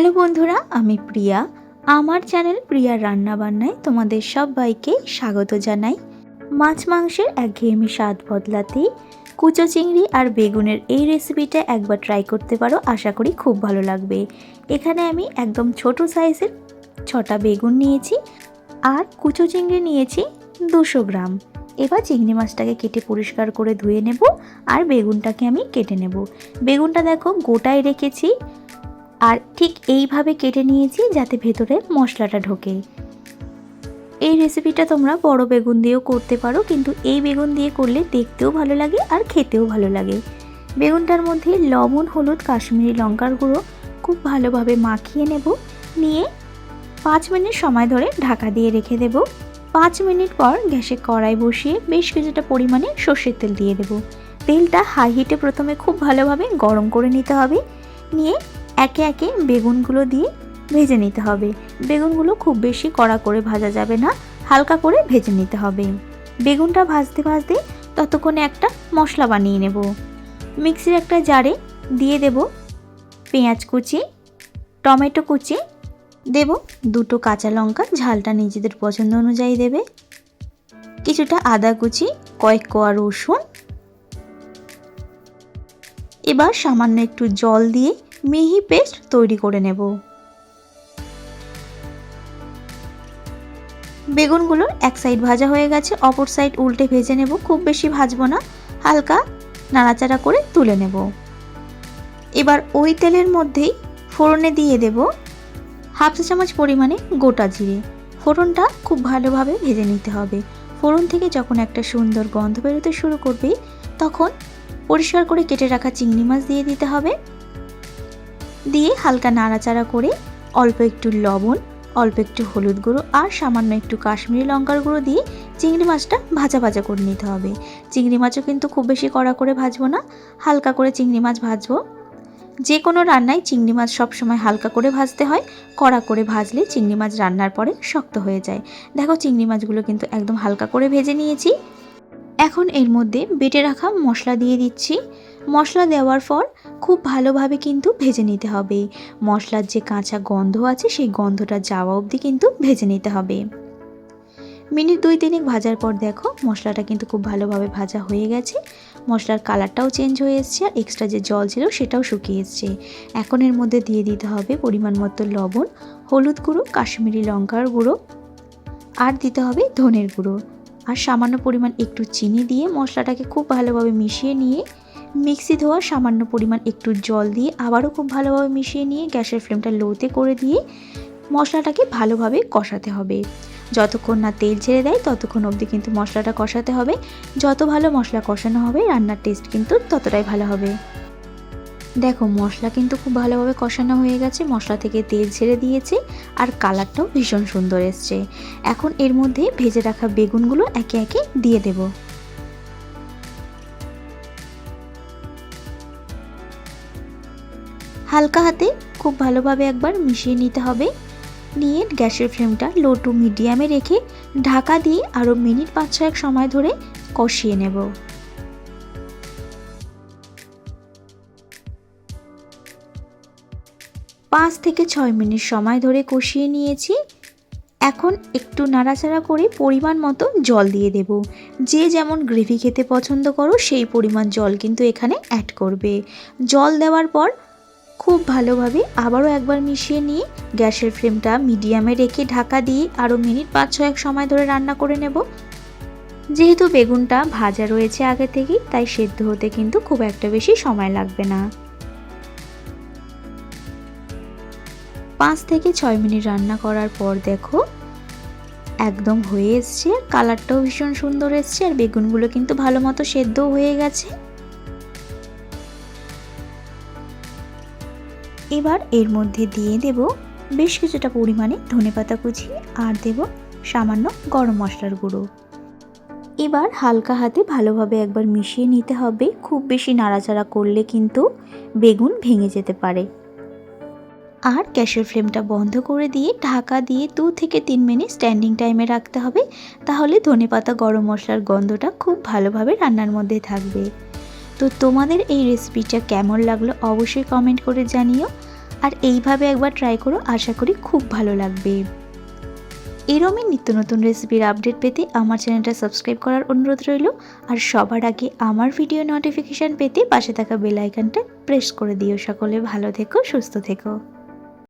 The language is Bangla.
হ্যালো বন্ধুরা, আমি প্রিয়া। আমার চ্যানেল প্রিয়া রান্নাবান্নায় তোমাদের সবাইকে স্বাগত জানাই। মাছ মাংসের একঘেয়েমি স্বাদ বদলাতেই কুচো চিংড়ি আর বেগুনের এই রেসিপিটা একবার ট্রাই করতে পারো, আশা করি খুব ভালো লাগবে। এখানে আমি একদম ছোট সাইজের ছটা বেগুন নিয়েছি আর কুচো চিংড়ি নিয়েছি দুশো গ্রাম। এবার চিংড়ি মাছটাকে কেটে পরিষ্কার করে ধুয়ে নেব আর বেগুনটাকে আমি কেটে নেব। বেগুনটা দেখো গোটায় রেখেছি। আর ঠিক এইভাবে কেটে নিয়েছি যাতে ভেতরে মশলাটা ঢোকে। এই রেসিপিটা তোমরা বড় বেগুন দিয়েও করতে পারো, কিন্তু এই বেগুন দিয়ে করলে দেখতেও ভালো লাগে আর খেতেও ভালো লাগে। বেগুনটার মধ্যে লবণ, হলুদ, কাশ্মীরি লঙ্কার গুঁড়ো খুব ভালোভাবে মাখিয়ে নেব। নিয়ে পাঁচ মিনিট সময় ধরে ঢাকা দিয়ে রেখে দেব। পাঁচ মিনিট পর গ্যাসে কড়াই বসিয়ে বেশ কিছুটা পরিমাণে সর্ষের তেল দিয়ে দেব। তেলটা হাই হিটে প্রথমে খুব ভালোভাবে গরম করে নিতে হবে। নিয়ে একে একে বেগুনগুলো দিয়ে ভেজে নিতে হবে। বেগুনগুলো খুব বেশি কড়া করে ভাজা যাবে না, হালকা করে ভেজে নিতে হবে। বেগুনটা ভাজতে ভাজতে ততক্ষণে একটা মশলা বানিয়ে নেব। মিক্সির একটা জারে দিয়ে দেব পেঁয়াজ কুচি, টমেটো কুচি, দেব দুটো কাঁচা লঙ্কা, ঝালটা নিজেদের পছন্দ অনুযায়ী দেবে। কিছুটা আদা কুচি, কয়েক কোয়া রসুন। এবার সামান্য একটু জল দিয়ে মিহি পেস্ট তৈরি করে নেব। বেগুনগুলো এক সাইড ভাজা হয়ে গেছে, অপর সাইড উল্টে ভেজে নেব, খুব বেশি ভাজবো না, হালকা নাড়াচাড়া করে তুলে নেব। এবার ওই তেলের মধ্যেই ফোড়নে দিয়ে দেব হাফ চা চামচ পরিমাণে গোটা জিরে। ফোড়নটা খুব ভালোভাবে ভেজে নিতে হবে। ফোড়ন থেকে যখন একটা সুন্দর গন্ধ বেরোতে শুরু করবে, তখন পরিষ্কার করে কেটে রাখা চিংড়ি মাছ দিয়ে দিতে হবে। দিয়ে হালকা নাড়াচাড়া করে অল্প একটু লবণ, অল্প একটু হলুদ গুঁড়ো আর সামান্য একটু কাশ্মীরি লঙ্কার গুঁড়ো দিয়ে চিংড়ি মাছটা ভাজা ভাজা করে নিতে হবে। চিংড়ি মাছও কিন্তু খুব বেশি কড়া করে ভাজবো না, হালকা করে চিংড়ি মাছ ভাজবো। যে কোনো রান্নায় চিংড়ি মাছ সবসময় হালকা করে ভাজতে হয়, কড়া করে ভাজলে চিংড়ি মাছ রান্নার পরে শক্ত হয়ে যায়। দেখো চিংড়ি মাছগুলো কিন্তু একদম হালকা করে ভেজে নিয়েছি। এখন এর মধ্যে বেটে রাখা মশলা দিয়ে দিচ্ছি। মশলা দেওয়ার পর খুব ভালোভাবে কিন্তু ভেজে নিতে হবে। মশলার যে কাঁচা গন্ধ আছে, সেই গন্ধটা যাওয়া অবধি কিন্তু ভেজে নিতে হবে। মিনিট দুই তিনেক ভাজার পর দেখো, মশলাটা কিন্তু খুব ভালোভাবে ভাজা হয়ে গেছে। মশলার কালারটাও চেঞ্জ হয়ে এসছে আর এক্সট্রা যে জল ছিল, সেটাও শুকিয়ে এসছে। এখন এর মধ্যে দিয়ে দিতে হবে পরিমাণ মতো লবণ, হলুদ গুঁড়ো, কাশ্মীরি লঙ্কার গুঁড়ো আর দিতে হবে ধনের গুঁড়ো। আর সামান্য পরিমাণ একটু চিনি দিয়ে মশলাটাকে খুব ভালোভাবে মিশিয়ে নিয়ে মিক্সি ধোয়া, সামান্য পরিমাণ একটু জল দিয়ে আবারও খুব ভালোভাবে মিশিয়ে নিয়ে গ্যাসের ফ্লেমটা লোতে করে দিয়ে মশলাটাকে ভালোভাবে কষাতে হবে। যতক্ষণ না তেল ছেড়ে দেয়, ততক্ষণ অবধি কিন্তু মশলাটা কষাতে হবে। যত ভালো মশলা কষানো হবে, রান্নার টেস্ট কিন্তু ততটাই ভালো হবে। দেখো, মশলা কিন্তু খুব ভালোভাবে কষানো হয়ে গেছে, মশলা থেকে তেল ছেড়ে দিয়েছে আর কালারটাও ভীষণ সুন্দর এসছে। এখন এর মধ্যে ভেজে রাখা বেগুনগুলো একে একে দিয়ে দেবো। হালকা হাতে খুব ভালোভাবে একবার মিশিয়ে নিতে হবে। নিয়ে গ্যাসের ফ্লেমটা লো টু মিডিয়ামে রেখে ঢাকা দিয়ে আরও মিনিট পাঁচ ছয়েক সময় ধরে কষিয়ে নেব। পাঁচ থেকে ছয় মিনিট সময় ধরে কষিয়ে নিয়েছি। এখন একটু নাড়াচাড়া করে পরিমাণ মতো জল দিয়ে দেব। যে যেমন গ্রেভি খেতে পছন্দ করো, সেই পরিমাণ জল কিন্তু এখানে অ্যাড করবে। জল দেওয়ার পর খুব ভালোভাবে আবারও একবার মিশিয়ে নিয়ে গ্যাসের ফ্লেমটা মিডিয়ামে রেখে ঢাকা দিয়ে আরও মিনিট পাঁচ ছয়েক সময় ধরে রান্না করে নেব। যেহেতু বেগুনটা ভাজা রয়েছে আগে থেকেই, তাই সেদ্ধ হতে কিন্তু খুব একটা বেশি সময় লাগবে না। পাঁচ থেকে ছয় মিনিট রান্না করার পর দেখো, একদম হয়ে এসছে কালারটাও ভীষণ সুন্দর এসছে, আর বেগুনগুলো কিন্তু ভালো মতো সেদ্ধও হয়ে গেছে। এবার এর মধ্যে দিয়ে দেব বেশ কিছুটা পরিমাণে ধনেপাতা কুচি আর দেব সামান্য গরম মশলার গুঁড়ো। এবার হালকা হাতে ভালোভাবে একবার মিশিয়ে নিতে হবে। খুব বেশি নাড়াচাড়া করলে কিন্তু বেগুন ভেঙে যেতে পারে। আর গ্যাসের ফ্লেমটা বন্ধ করে দিয়ে ঢাকা দিয়ে দু থেকে তিন মিনিট স্ট্যান্ডিং টাইমে রাখতে হবে। তাহলে ধনেপাতা গরম মশলার গন্ধটা খুব ভালোভাবে রান্নার মধ্যে থাকবে। তো তোমাদের এই রেসিপিটা কেমন লাগল অবশ্যই কমেন্ট করে জানিও। আর এইভাবে একবার ট্রাই করো, আশা করি খুব ভালো লাগবে। এরমই নিত্য নতুন রেসিপির আপডেট পেতে আমার চ্যানেলটা সাবস্ক্রাইব করার অনুরোধ রইল। আর সবার আগে আমার ভিডিও নোটিফিকেশান পেতে পাশে থাকা বেল আইকনটা প্রেস করে দিও। সকলে ভালো থেকো, সুস্থ থেকো।